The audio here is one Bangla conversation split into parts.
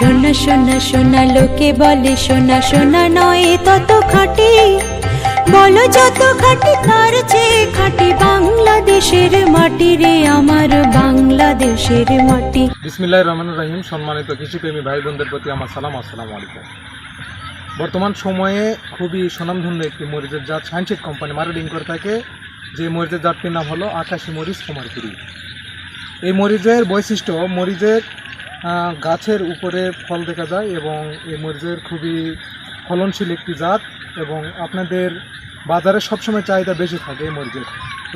সোনা সোনা সোনা লোকে বলে সোনা সোনা নয় তত খাটি। বলো যত খাটি তার চেয়ে খাটি? বাংলাদেশের মাটি রে, আমার বাংলাদেশের মাটি। বিসমিল্লাহ রহমান রহিম, সম্মানিত কৃষিপ্রেমী ভাই বোনদের প্রতি আমার সালাম, আসসালামু আলাইকুম। বর্তমান সময়ে খুবই স্বনামধন্য একটি মরিচের জাত সাইন্সিক কোম্পানি মার্কেটিং করে থাকে। যে মরিচের জাতটির নাম হলো আকাশি মরিচ কুমারপুরি। এই মরিচের বৈশিষ্ট্য, মরিচের গাছের উপরে ফল দেখা যায় এবং এই মরিচের খুবই ফলনশীল একটি জাত এবং আপনাদের বাজারে সবসময় চাহিদা বেশি থাকে এই মরিচের।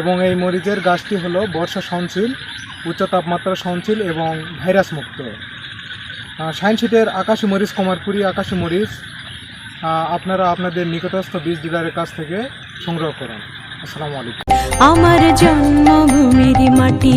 এবং এই মরিচের গাছটি হলো বর্ষা সহনশীল উচ্চ তাপমাত্রা সহনশীল এবং ভাইরাস মুক্ত। সাইনশিটের আকাশি মরিচ, কুমারপুরি আকাশি মরিচ আপনারা আপনাদের নিকটস্থ বীজ ডিলারের কাছ থেকে সংগ্রহ করুন। আসসালামু আলাইকুম। আমার জন্মভূমির মাটি।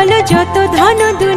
ধন ধন বলো যত ধন দুনিয়া